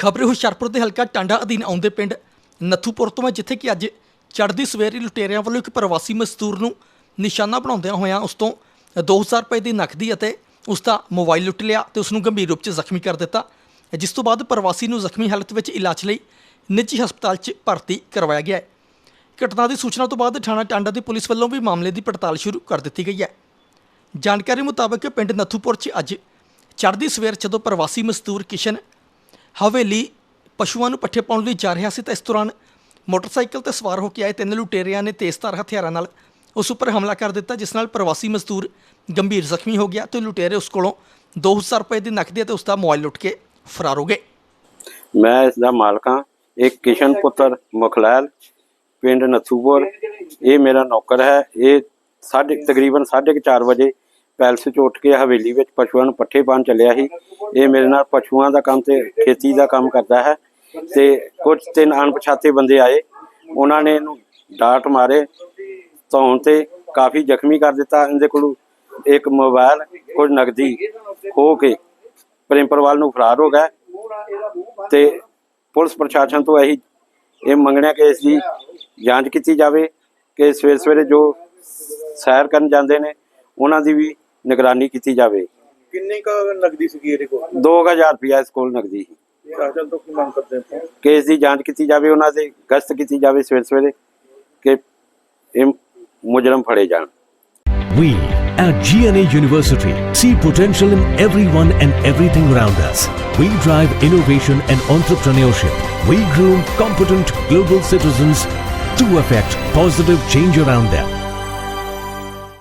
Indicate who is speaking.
Speaker 1: ਖਬਰ ਹੁਸ਼ਿਆਰਪੁਰ ਦੇ ਹਲਕਾ ਟਾਂਡਾ ਅਧੀਨ ਆਉਂਦੇ ਪਿੰਡ ਨੱਥੂਪੁਰ ਤੋਂ ਹੈ, ਜਿੱਥੇ ਕਿ ਅੱਜ ਚੜ੍ਹਦੀ ਸਵੇਰ ਹੀ ਲੁਟੇਰਿਆਂ ਵੱਲੋਂ ਇੱਕ ਪ੍ਰਵਾਸੀ ਮਜ਼ਦੂਰ ਨੂੰ ਨਿਸ਼ਾਨਾ ਬਣਾਉਂਦਿਆਂ ਹੋਇਆਂ ਉਸ ਤੋਂ 2000 ਰੁਪਏ ਦੀ ਨਕਦੀ ਅਤੇ ਉਸ ਦਾ ਮੋਬਾਈਲ ਲੁੱਟ ਲਿਆ ਤੇ ਉਸ ਨੂੰ ਗੰਭੀਰ ਰੂਪ 'ਚ ਜ਼ਖਮੀ ਕਰ ਦਿੱਤਾ। ਜਿਸ ਤੋਂ ਬਾਅਦ ਪ੍ਰਵਾਸੀ ਨੂੰ ਜ਼ਖਮੀ ਹਾਲਤ ਵਿੱਚ ਇਲਾਜ ਲਈ ਨਿੱਜੀ ਹਸਪਤਾਲ 'ਚ ਭਰਤੀ ਕਰਵਾਇਆ ਗਿਆ ਹੈ। ਘਟਨਾ ਦੀ ਸੂਚਨਾ ਤੋਂ ਬਾਅਦ ਥਾਣਾ ਟਾਂਡਾ ਦੀ ਪੁਲਿਸ ਵੱਲੋਂ ਵੀ ਮਾਮਲੇ ਦੀ ਪੜਤਾਲ ਸ਼ੁਰੂ ਕਰ ਦਿੱਤੀ ਗਈ ਹੈ। ਜਾਣਕਾਰੀ ਮੁਤਾਬਕ ਪਿੰਡ ਨੱਥੂਪੁਰ 'ਚ ਅੱਜ ਚੜ੍ਹਦੀ ਸਵੇਰ ਜਦੋਂ ਪ੍ਰਵਾਸੀ ਮਜ਼ਦੂਰ ਕਿਸ਼ਨ ਹਵੇਲੀ ਪਸ਼ੂਆਂ ਨੂੰ ਪੱਠੇ ਪਾਉਣ ਲਈ ਜਾ ਰਿਹਾ ਸੀ ਤਾਂ ਇਸ ਦੌਰਾਨ ਮੋਟਰਸਾਈਕਲ ਤੇ ਸਵਾਰ ਹੋ ਕੇ ਆਏ ਤਿੰਨ ਲੁਟੇਰਿਆਂ ਨੇ ਤੇਜ਼ਧਾਰ ਹਥਿਆਰਾਂ ਨਾਲ ਉਸ ਉੱਪਰ ਹਮਲਾ ਕਰ ਦਿੱਤਾ, ਜਿਸ ਨਾਲ ਪ੍ਰਵਾਸੀ ਮਜ਼ਦੂਰ ਗੰਭੀਰ ਜ਼ਖਮੀ ਹੋ ਗਿਆ ਤੇ ਲੁਟੇਰੇ ਉਸ ਕੋਲੋਂ 2000 ਰੁਪਏ ਦੀ ਨਕਦੀ ਤੇ ਉਸ ਦਾ ਮੋਬਾਈਲ ਲੁੱਟ ਕੇ ਫਰਾਰ ਹੋ ਗਏ।
Speaker 2: ਮੈਂ ਇਸ ਦਾ ਮਾਲਕ ਹਾਂ। ਇੱਕ ਕਿਸ਼ਨ ਪੁੱਤਰ ਮੁਖਲੈਲ, ਪਿੰਡ ਨਥੂਪੁਰ। ਇਹ ਮੇਰਾ ਨੌਕਰ ਹੈ। ਇਹ ਸਾਢੇ ਤਕਰੀਬਨ 4:30 ਵਜੇ ਪੈਲਸ 'ਚ ਉੱਠ ਕੇ ਹਵੇਲੀ ਵਿੱਚ ਪਸ਼ੂਆਂ ਨੂੰ ਪੱਠੇ ਪਾਉਣ ਚੱਲਿਆ ਸੀ। ਇਹ ਮੇਰੇ ਨਾਲ ਪਸ਼ੂਆਂ ਦਾ ਕੰਮ ਤੇ ਖੇਤੀ ਦਾ ਕੰਮ ਕਰਦਾ ਹੈ ਤੇ ਕੁਝ ਤਿੰਨ ਅਣਪਛਾਤੇ ਬੰਦੇ ਆਏ। ਉਹਨਾਂ ਨੇ ਇਹਨੂੰ ਡਾਟ ਮਾਰੇ, ਧੌਣ ਤੇ ਕਾਫੀ ਜ਼ਖਮੀ ਕਰ ਦਿੱਤਾ। ਇਹਦੇ ਕੋਲ ਇੱਕ ਮੋਬਾਈਲ ਕੁਝ ਨਗਦੀ ਖੋ ਕੇ ਪ੍ਰੇਮਪਰਵਾਲ ਨੂੰ ਫਰਾਰ ਹੋ ਗਿਆ। ਤੇ ਪੁਲਿਸ ਪ੍ਰਸ਼ਾਸਨ ਤੋਂ ਇਹੀ ਇਹ ਮੰਗਣਿਆ ਕਿ ਇਸ ਦੀ ਜਾਂਚ ਕੀਤੀ ਜਾਵੇ, ਕਿ ਸਵੇਰ ਸਵੇਰੇ ਜੋ ਸੈਰ ਕਰਨ ਜਾਂਦੇ ਨੇ, ਉਹਨਾਂ ਦੀ ਵੀ ਨਿਗਰਾਨੀ ਕੀਤੀ ਜਾਵੇ
Speaker 3: ਕਿੰਨੀ ਕ ਨਗਦੀ ਸੀਗੀ ਇਹਦੇ ਕੋਲ
Speaker 2: 2000 ਰੁਪਇਆ ਇਸ ਕੋਲ ਨਗਦੀ ਸੀ
Speaker 3: ਪ੍ਰਸ਼ਾਸਨ ਤੋਂ ਕੀ ਮੰਗ ਕਰਦੇ ਆਪਾਂ
Speaker 2: ਕਿ ਇਸ ਦੀ ਜਾਂਚ ਕੀਤੀ ਜਾਵੇ ਉਹਨਾਂ ਦੇ ਗਸ਼ਤ ਕੀਤੀ ਜਾਵੇ ਸਵੇਰ ਸਵੇਰੇ ਕਿ ਇਹ ਮੁਜਰਮ ਫੜੇ ਜਾਣ
Speaker 4: We at GNA University see potential in everyone and everything around us. We drive innovation and entrepreneurship. We groom competent global citizens to affect positive change around them.